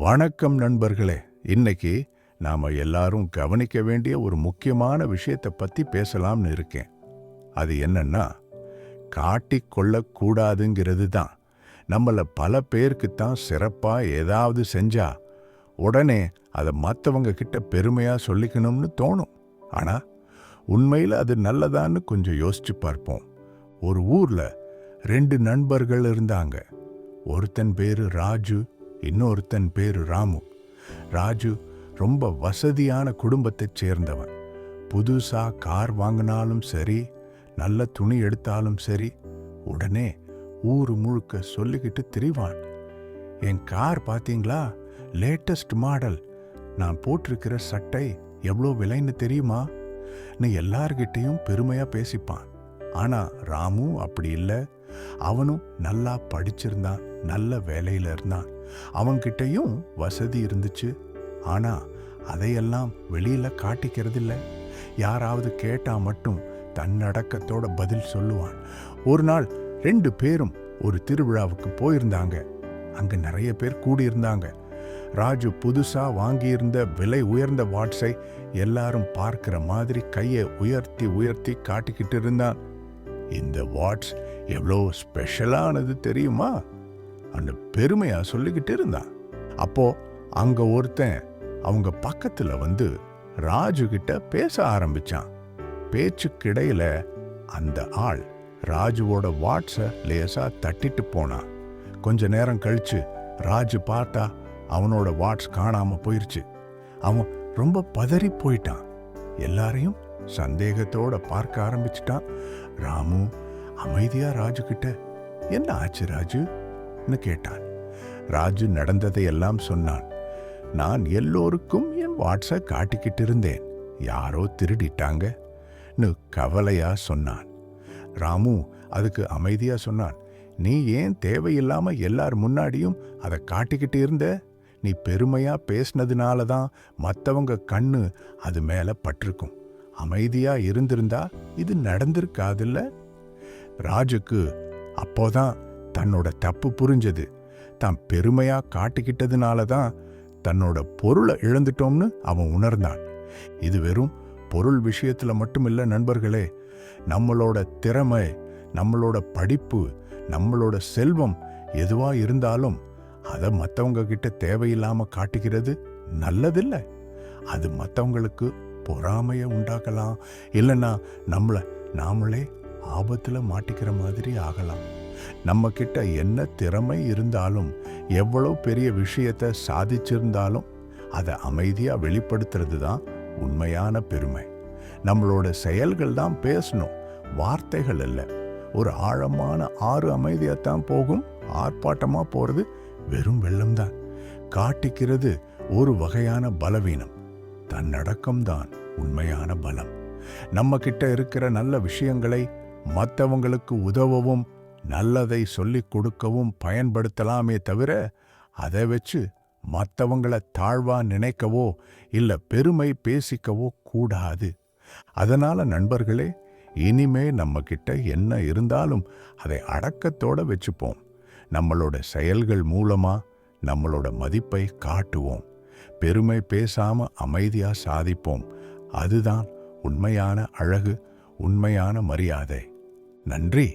வணக்கம் நண்பர்களே. இன்னைக்கு நாம எல்லாரும் கவனிக்க வேண்டிய ஒரு முக்கியமான விஷயத்தை பத்தி பேசலாம்னு இருக்கேன். அது என்னன்னா காட்டிக்கொள்ளக்கூடாதுங்கிறது தான். நம்மள பல பேருக்கு தான் சிறப்பா ஏதாவது செஞ்சா உடனே அதை மற்றவங்க கிட்ட பெருமையா சொல்லிக்கணும்னு தோணும். ஆனா உண்மையில் அது நல்லதான்னு கொஞ்சம் யோசிச்சு பார்ப்போம். ஒரு ஊர்ல ரெண்டு நண்பர்கள் இருந்தாங்க. ஒருத்தன் பேரு ராஜு இன்னொருத்தன் பேரு ராமு. ராஜு ரொம்ப வசதியான குடும்பத்தைச் சேர்ந்தவன். புதுசா கார் வாங்கினாலும் சரி நல்ல துணி எடுத்தாலும் சரி உடனே ஊரு முழுக்க சொல்லிக்கிட்டு திரிவான். என் கார் பார்த்தீங்களா லேட்டஸ்ட் மாடல். நான் போட்டிருக்கிற சட்டை எவ்வளோ விலைன்னு தெரியுமா? நீ எல்லார்கிட்டேயும் பெருமையா பேசிப்பான். ஆனா ராமு அப்படி இல்லை. அவனும் நல்லா படிச்சிருந்தான். நல்ல வேலையில இருந்தான். அவன்கிட்டயும் வசதி இருந்துச்சு. ஆனா அதையெல்லாம் வெளியில காட்டிக்கிறதில்ல. யாராவது கேட்டா மட்டும் தன்னடக்கத்தோட பதில் சொல்லுவான். ஒரு நாள் ரெண்டு பேரும் ஒரு திருவிழாவுக்கு போயிருந்தாங்க. அங்க நிறைய பேர் கூடியிருந்தாங்க. ராஜு புதுசா வாங்கியிருந்த விலை உயர்ந்த வாட்ஸை எல்லாரும் பார்க்கிற மாதிரி கையை உயர்த்தி உயர்த்தி காட்டிக்கிட்டு இருந்தான். இந்த வாட்ஸ் எவ்வளோ ஸ்பெஷலானது தெரியுமா? அந்த பெருமையா சொல்லிக்கிட்டு இருந்தான். அப்போ அங்க ஒருத்தன் அவங்க பக்கத்துல வந்து ராஜு கிட்ட பேச ஆரம்பிச்சான். பேச்சுக்கிடையில அந்த ஆள் ராஜுவோட வாட்ஸை லேசா தட்டிட்டு போனான். கொஞ்ச நேரம் கழிச்சு ராஜு பார்த்தா அவனோட வாட்ஸ் காணாம போயிருச்சு. அவன் ரொம்ப பதறி போயிட்டான். எல்லாரையும் சந்தேகத்தோட பார்க்க ஆரம்பிச்சிட்டான். ராமு அமைதியா ராஜு கிட்ட என்ன ஆச்சு ராஜு? ராஜுன்னு கேட்டான். ராஜு நடந்ததை எல்லாம் சொன்னான். நான் எல்லோருக்கும் என் வாட்ஸை காட்டிக்கிட்டு இருந்தேன் யாரோ திருடிட்டாங்க. கவலையா? சொன்னான். ராமு அதுக்கு அமைதியா சொன்னான். நீ ஏன் தேவையில்லாம எல்லார் முன்னாடியும் அதை காட்டிக்கிட்டு இருந்த? நீ பெருமையா பேசினதுனால தான் மற்றவங்க கண்ணு அது மேல பட்டிருக்கும். அமைதியா இருந்திருந்தா இது நடந்திருக்காதுல்ல? ராஜுக்கு அப்போதான் தன்னோட தப்பு புரிஞ்சது. தான் பெருமையா காட்டிக்கிட்டதுனால தான் தன்னோட பொருளை இழந்துட்டோம்னு அவன் உணர்ந்தான். இது வெறும் பொருள் விஷயத்துல இல்லை நண்பர்களே நம்மளோட திறமை நம்மளோட படிப்பு நம்மளோட செல்வம் எதுவா இருந்தாலும் அதை மற்றவங்க கிட்ட தேவையில்லாம காட்டிக்கிறது நல்லதில்லை. அது மற்றவங்களுக்கு பொறாமையை உண்டாக்கலாம். இல்லைன்னா நம்மளை நாமளே ஆபத்துல மாட்டிக்கிற மாதிரி ஆகலாம். நம்ம கிட்ட என்ன திறமை இருந்தாலும் எவ்வளவு பெரிய விஷயத்த சாதிச்சிருந்தாலும் அதை அமைதியா வெளிப்படுத்துறது தான் உண்மையான பெருமை. நம்மளோட செயல்கள் தான் பேசணும் வார்த்தைகள் இல்லை ஒரு ஆழமான ஆறு அமைதியாத்தான் போகும் ஆர்ப்பாட்டமா போறது வெறும் வெள்ளம்தான் காட்டிக்கிறது ஒரு வகையான பலவீனம். தன்னடக்கம்தான் உண்மையான பலம். நம்ம கிட்ட இருக்கிற நல்ல விஷயங்களை மற்றவங்களுக்கு உதவவும் நல்லதை சொல்லிக் கொடுக்கவும் பயன்படுத்தலாமே தவிர அதை வச்சு மற்றவங்களை தாழ்வா நினைக்கவோ இல்ல பெருமை பேசிக்கவோ கூடாது. அதனால நண்பர்களே இனிமே நம்மக்கிட்ட என்ன இருந்தாலும் அதை அடக்கத்தோட வச்சுப்போம். நம்மளோட செயல்கள் மூலமா நம்மளோட மதிப்பை காட்டுவோம். பெருமை பேசாம அமைதியா சாதிப்போம். அதுதான் உண்மையான அழகு உண்மையான மரியாதை. நன்றி!